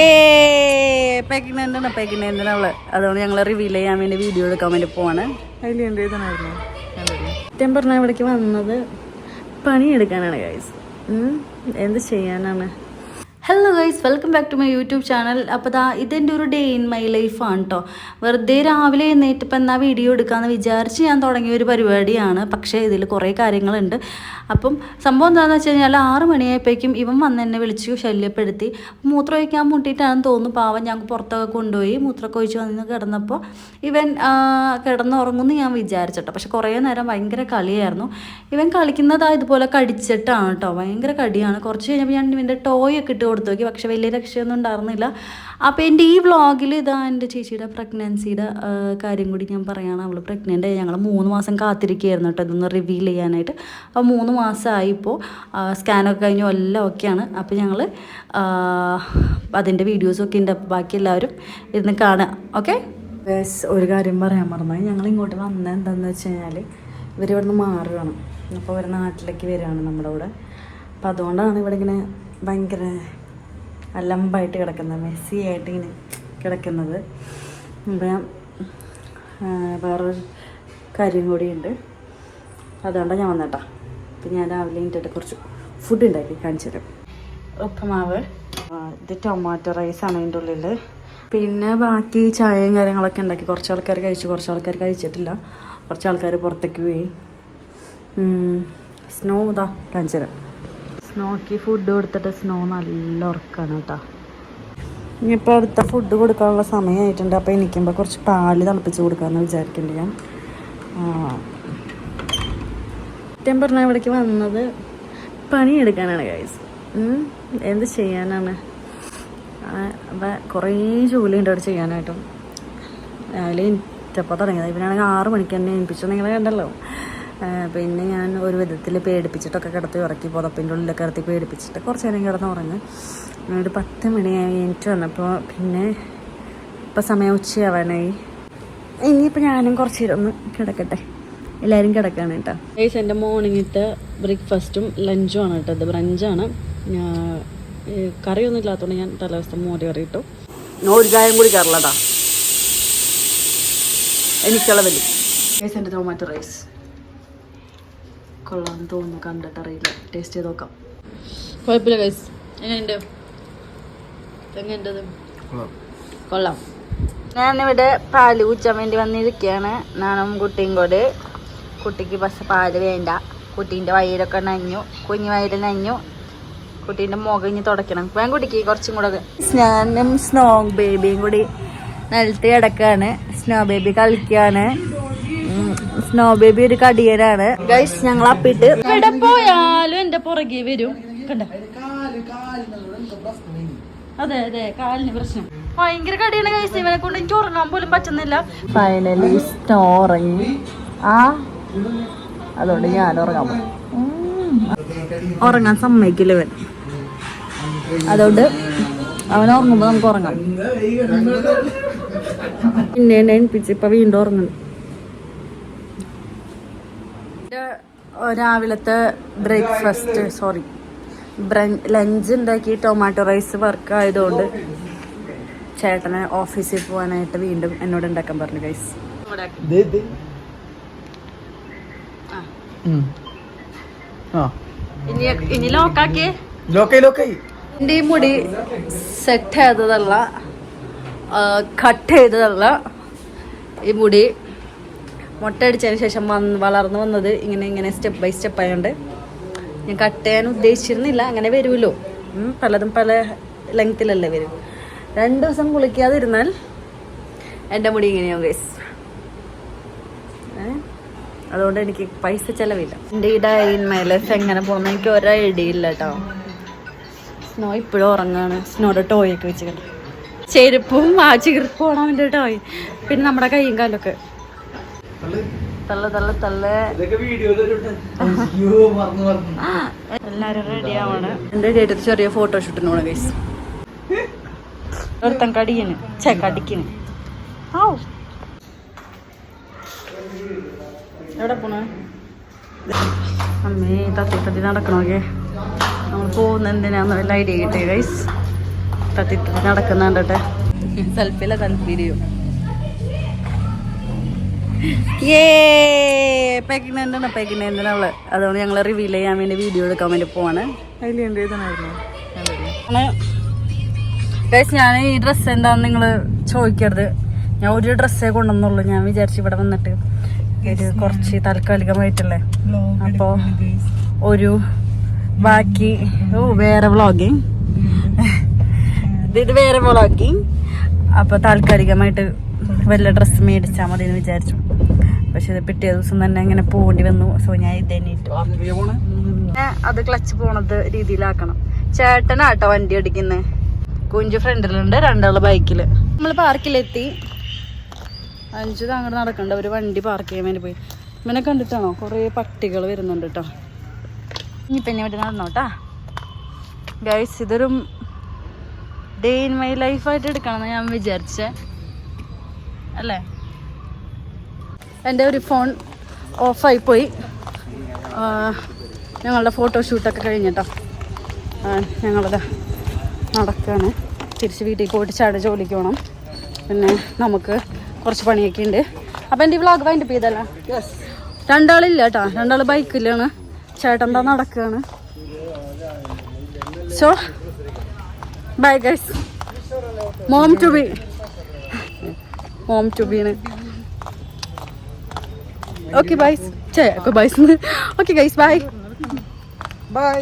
ഏ പ്രഗ്നന്റ് ആണ് പ്രഗ്നന്റ് ആണ് അവൾ. അതുകൊണ്ട് ഞങ്ങൾ റിവീൽ ചെയ്യാൻ വേണ്ടി വീഡിയോ എടുക്കാൻ വേണ്ടി പോവാണ്. അതിൽ എന്ത് എഴുതണമായിരുന്നു സത്യം പറഞ്ഞാൽ ഇവിടേക്ക് വന്നത് പണിയെടുക്കാനാണ് ഗൈസ് എന്ത് ചെയ്യാനാണ്? Hello guys welcome back to my YouTube channel അപ്പോൾ ദാ ഇതെന്റെ ഒരു ഡേ ഇൻ മൈ ലൈഫാണ് കേട്ടോ വെറുതെ രാവിലെ എഴുന്നേറ്റപ്പോൾ എന്നാ വീഡിയോ എടുക്കാമെന്ന് വിചാരിച്ച് ഞാൻ തുടങ്ങിയ ഒരു പരിപാടിയാണ്. പക്ഷേ ഇതിൽ കുറേ കാര്യങ്ങളുണ്ട്. അപ്പം സംഭവം എന്താണെന്ന് വെച്ച് കഴിഞ്ഞാൽ ആറ് മണിയായപ്പോഴേക്കും ഇവൻ വന്ന് എന്നെ വിളിച്ചു ശല്യപ്പെടുത്തി. മൂത്രം ഒഴിക്കാൻ മുട്ടിയിട്ടാണെന്ന് തോന്നുന്നു. പാവം ഞങ്ങൾക്ക് പുറത്തൊക്കെ കൊണ്ടുപോയി മൂത്രമൊക്കെ ഒഴിച്ച് വന്ന് കിടന്നപ്പോൾ ഇവൻ കിടന്നുറങ്ങുമെന്ന് ഞാൻ വിചാരിച്ചിട്ടോ പക്ഷെ കുറേ നേരം ഭയങ്കര കളിയായിരുന്നു. ഇവൻ കളിക്കുന്നതാ ഇതുപോലെ കടിച്ചിട്ടാണ് കേട്ടോ ഭയങ്കര കടിയാണ്. കുറച്ച് കഴിഞ്ഞപ്പോൾ ഞാൻ ഇവന്റെ ടോയ് ഒക്കെ ഇട്ട് കൊടുത്തു നോക്കി. പക്ഷെ വലിയ രക്ഷയൊന്നും ഉണ്ടായിരുന്നില്ല അപ്പോൾ എന്റെ ഈ വ്ളോഗിൽ ഇതാ എന്റെ ചേച്ചിയുടെ പ്രഗ്നൻസിയുടെ കാര്യം കൂടി ഞാൻ പറയുകയാണ് അവൾ പ്രഗ്നന്റ് ആയി. ഞങ്ങൾ മൂന്ന് മാസം കാത്തിരിക്കുകയായിരുന്നു കേട്ടോ ഇതൊന്ന് റിവീൽ ചെയ്യാനായിട്ട്. അപ്പോൾ മൂന്ന് മാസമായി ഇപ്പോൾ സ്കാനൊക്കെ കഴിഞ്ഞു. എല്ലാം ഓക്കെയാണ് അപ്പോൾ ഞങ്ങൾ അതിന്റെ വീഡിയോസൊക്കെ ഉണ്ട്. ബാക്കി എല്ലാവരും ഇരുന്ന് കാണുക. ഓക്കെ ബസ് ഒരു കാര്യം പറയാൻ മറന്നു ഞങ്ങൾ ഇങ്ങോട്ട് വന്നത് എന്താണെന്ന് വെച്ച് കഴിഞ്ഞാൽ ഇവർ ഇവിടുന്ന് മാറുകയാണ് അപ്പോൾ ഇവർ നാട്ടിലേക്ക് വരികയാണ് നമ്മുടെ കൂടെ. അപ്പോൾ അതുകൊണ്ടാണ് ഇവിടെ ഇങ്ങനെ ഭയങ്കര അലമ്പായിട്ട് കിടക്കുന്നത് മെസ്സി ആയിട്ട് ഇങ്ങനെ കിടക്കുന്നത്. അപ്പം ആ, വേറൊരു കാര്യം കൂടിയുണ്ട്. അതുകൊണ്ടാണ് ഞാൻ വന്നേട്ടാ. അപ്പം ഞാൻ രാവിലെ കഴിഞ്ഞിട്ട് കുറച്ച് ഫുഡ് ഉണ്ടാക്കി കാണിച്ചു തരാം. ഉപ്പുമാവ്. ഇത് ടൊമാറ്റോ റൈസാണ് അതിന്റെ ഉള്ളിൽ പിന്നെ ബാക്കി ചായയും കാര്യങ്ങളൊക്കെ ഉണ്ടാക്കി. കുറച്ച് ആൾക്കാർ കഴിച്ചു കുറച്ച് ആൾക്കാർ കഴിച്ചിട്ടില്ല. കുറച്ച് ആൾക്കാർ പുറത്തേക്ക് പോയി. സ്നോ ഇതാ കാണിച്ചു തരാം. സ്നോക്ക് ഫുഡ് കൊടുത്തിട്ട് സ്നോ നല്ല ഉറക്കാണ് കേട്ടോ. ഇനിയിപ്പോൾ അടുത്ത ഫുഡ് കൊടുക്കാനുള്ള സമയമായിട്ടുണ്ട് അപ്പോൾ എനിക്കുമ്പോൾ കുറച്ച് പാൽ തിളപ്പിച്ച് കൊടുക്കാമെന്ന് വിചാരിക്കുന്നുണ്ട് ഞാൻ. ഏറ്റവും പറഞ്ഞാൽ ഇവിടേക്ക് വന്നത് പണിയെടുക്കാനാണ് ഗൈസ് എന്ത് ചെയ്യാനാണ്? അപ്പം കുറേ ജോലിയുണ്ട് അവിടെ ചെയ്യാനായിട്ടും. രാവിലെ എനിച്ചപ്പോൾ തുടങ്ങിയത്. ഇവനാണെങ്കിൽ ആറ് മണിക്ക് തന്നെ ഏൽപ്പിച്ചു നിങ്ങൾ കണ്ടല്ലോ. പിന്നെ ഞാൻ ഒരു വിധത്തിൽ പേടിപ്പിച്ചിട്ടൊക്കെ കിടത്തി ഉറക്കി പുതപ്പിന്റെ ഉള്ളിലൊക്കെ കിടത്തി പേടിപ്പിച്ചിട്ട് കുറച്ച് നേരം കിടന്ന് ഉറങ്ങി. ഒരു പത്ത് മണിയായി എനിക്ക് വന്നപ്പോൾ പിന്നെ ഇപ്പം സമയം ഉച്ചയാവാനായി. ഇനിയിപ്പോൾ ഞാനും കുറച്ച് നേരം ഒന്ന് കിടക്കട്ടെ. എല്ലാവരും കിടക്കാണ് കേട്ടോ. ഗൈസ് എന്റെ മോർണിംഗത്തെ ബ്രേക്ക്ഫാസ്റ്റും ലഞ്ചും ആണ് കേട്ടോ. ഇത് ബ്രഞ്ചാണ്. ഞാൻ കറിയൊന്നും ഇല്ലാത്തതുകൊണ്ട് ഞാൻ തലേദിവസത്തെ മോര് കറി ഇട്ടു. ഒരു ചായം കൂടി കയറില്ലട്ടാ എനിക്കുള്ള വലിയ ഗൈസ് എന്റെ ടൊമാറ്റോ റൈസ് കൊള്ളാം തോന്നുന്നു കണ്ടിട്ട് അറിയില്ല. ടേസ്റ്റ് ചെയ്ത് നോക്കാം. കുഴപ്പമില്ല ഗൈസ് എങ്ങനെയുണ്ട് എങ്ങനെയുണ്ടത് കൊള്ളാം. ഞാനിവിടെ പാൽ കുച്ചാൻ വേണ്ടി വന്നിരിക്കുകയാണ് ഞാനും കുട്ടിയും കൂടെ. കുട്ടിക്ക് പക്ഷെ പാൽ വേണ്ട. കുട്ടീന്റെ വയറൊക്കെ നഞ്ഞു കുഞ്ഞു വയറ് നഞ്ഞു കുട്ടീന്റെ മുഖം ഇനി തുടയ്ക്കണം. വേഗം കുട്ടിക്ക് കുറച്ചും കൂടെ. ഞാനും സ്നോ ബേബിയും കൂടി നിലത്ത് കിടക്കാണ്. സ്നോ ബേബി കളിക്കാണ്. സ്നോ ബേബി ഒരു കടിയനാണ്. ഗൈസ് ഞങ്ങൾ അപ്പിട്ട് ഇവിടെ പോയാലും എന്റെ പുറകെ വരും. അതെ അതെ കാലിന് പ്രശ്നം. ഭയങ്കര കടിയാണ് ഗൈസ് ഇവനെ കൊണ്ട് എനിക്ക് ഉറങ്ങാൻ പോലും പറ്റുന്നില്ല. ഫൈനലി സ്നോ ഉറങ്ങി ആ? അതുകൊണ്ട് ഞാൻ ഉറങ്ങാൻ പോകും ഉറങ്ങാൻ സമ്മതിക്കില്ല ഇവൻ. അതുകൊണ്ട് അവൻ ഉറങ്ങുമ്പോൾ നമുക്ക് ഉറങ്ങാം. പിന്നെ എന്നെ എണിപ്പിച്ച് ഇപ്പൊ വീണ്ടും ഉറങ്ങുന്നു. രാവിലത്തെ ബ്രേക്ക്ഫാസ്റ്റ് സോറി ലഞ്ച് ഉണ്ടാക്കി ടൊമാറ്റോ റൈസ് വർക്ക് ആയതുകൊണ്ട് ചേട്ടനെ ഓഫീസിൽ പോകാനായിട്ട് വീണ്ടും എന്നോട് ഉണ്ടാക്കാൻ പറഞ്ഞു ഗൈസ് ഇനി ലോക്കാക്കി എന്റെ ഈ മുടി സെറ്റ് ചെയ്തതല്ല കട്ട് ചെയ്തതല്ല ഈ മുടി മുട്ടയടിച്ചതിന് ശേഷം വന്ന് വളർന്നു വന്നത് ഇങ്ങനെ ഇങ്ങനെ സ്റ്റെപ്പ് ബൈ സ്റ്റെപ്പ് ആയതുകൊണ്ട് ഞാൻ കട്ട് ചെയ്യാൻ ഉദ്ദേശിച്ചിരുന്നില്ല അങ്ങനെ വരുമല്ലോ. പലതും പല ലെങ്ത്തിലല്ലേ വരും. രണ്ട് ദിവസം കുളിക്കാതിരുന്നാൽ എന്റെ മുടി ഇങ്ങനെയാവും ഗൈസ് അതുകൊണ്ട് എനിക്ക് പൈസ ചിലവില്ല. എന്റെ ഈ ഡൈൻ മൈ ലൈഫ് എങ്ങനെ പോകുന്ന എനിക്ക് ഒരു ഐഡിയ ഇല്ല കേട്ടോ. സ്നോ ഇപ്പോഴും ഉറങ്ങാണ്. സ്നോയുടെ ടോയ് ഒക്കെ വെച്ചിട്ടുണ്ട്. ചെരുപ്പും ആ ചീർപ്പുമാണ് അവന്റെ ടോയ്. പിന്നെ നമ്മുടെ കൈയും കാലൊക്കെ. തള്ള തള്ള തള്ള. എല്ലാരും റെഡി ആവാണ്. എന്റെ ഡേറ്റ് ചെറിയ ഫോട്ടോഷൂട്ടിന് പോണ ഗൈസ് ഒരുത്തൻ കടിയന് ചേ കടിക്കണ് എവിടെ പോണ? അമ്മേ തത്തി തത്തി നടക്കണോക്കെ നമ്മൾ പോകുന്ന എന്തിനാന്ന് വല്ല ഐഡിയ കിട്ടിയ ഗൈസ് തട്ടിട്ട് നടക്കുന്നുണ്ടട്ടെ സെൽഫിയിലെ സെൽഫി വീഡിയോ ഏ പ്രഗ്നന്റ് ആണ് പ്രഗ്നന്റ് ആണ് അവൾ. അതുകൊണ്ട് ഞങ്ങൾ റിവീൽ ചെയ്യാൻ വേണ്ടി വീഡിയോ എടുക്കാൻ വേണ്ടി പോവാണ്. ഗൈസ് ഞാൻ ഈ ഡ്രസ്സ് എന്താന്ന് നിങ്ങൾ ചോദിക്കരുത്. ഞാൻ ഒരു ഡ്രസ്സേ കൊണ്ടുവന്നുള്ളൂ. ഞാൻ വിചാരിച്ചു ഇവിടെ വന്നിട്ട് ഒരു കുറച്ച് താൽക്കാലികമായിട്ടല്ലേ അപ്പോൾ ഒരു ബാക്കി ഓ വേറെ വ്ളോഗിങ് ഇത് വേറെ വ്ളോഗിങ് അപ്പൊ താൽക്കാലികമായിട്ട് വല്ല ഡ്രസ്സ് മേടിച്ചാൽ മതി എന്ന് വിചാരിച്ചു. പക്ഷെ പിറ്റേ ദിവസം തന്നെ ഇങ്ങനെ പോകേണ്ടി വന്നു. സോ ഞാൻ ഇത് തന്നെ ഇട്ടു. അത് ക്ലച്ച് പോണത് രീതിയിലാക്കണം. ചേട്ടനാട്ടോ വണ്ടി ഓടിക്കുന്നത് കുഞ്ചു ഫ്രണ്ടിലുണ്ട് രണ്ടാൾ ബൈക്കിൽ നമ്മൾ പാർക്കിലെത്തി. അഞ്ചു അങ്ങോട്ട് നടക്കണ്ട ഒരു വണ്ടി പാർക്ക് ചെയ്യാൻ വേണ്ടി പോയി. ഇവനെ കണ്ടിട്ടാണോ? കുറേ പട്ടികൾ വരുന്നുണ്ട് കേട്ടോ ഇനി പിന്നെ ഇവിടെ നടന്നോട്ടാ. ഗൈസ് ഇതൊരു ഡേ ഇൻ മൈ ലൈഫായിട്ട് എടുക്കണം എന്ന് ഞാൻ വിചാരിച്ചേ. അല്ലേ? എന്റെ ഒരു ഫോൺ ഓഫായി പോയി ആ, ഞങ്ങളുടെ ഫോട്ടോഷൂട്ടൊക്കെ കഴിഞ്ഞിട്ടോ. ഞങ്ങളത് ഞങ്ങളിതാ നടക്കുകയാണ് തിരിച്ച് വീട്ടിൽ പോയിട്ട് ചാട് ജോലിക്ക് പോകണം പിന്നെ നമുക്ക് കുറച്ച് പണിയൊക്കെ ഉണ്ട്. അപ്പം എന്റെ ഈ വ്ളോഗ് വൈൻഡ് ചെയ്തല്ലോ? രണ്ടാളില്ല കേട്ടോ. രണ്ടാൾ ബൈക്കിലാണ്. ചേട്ടൻ എന്താ നടക്കുകയാണ് so bye guys mom to be mom to ബീണ് okay byes ചേ byes okay guys bye bye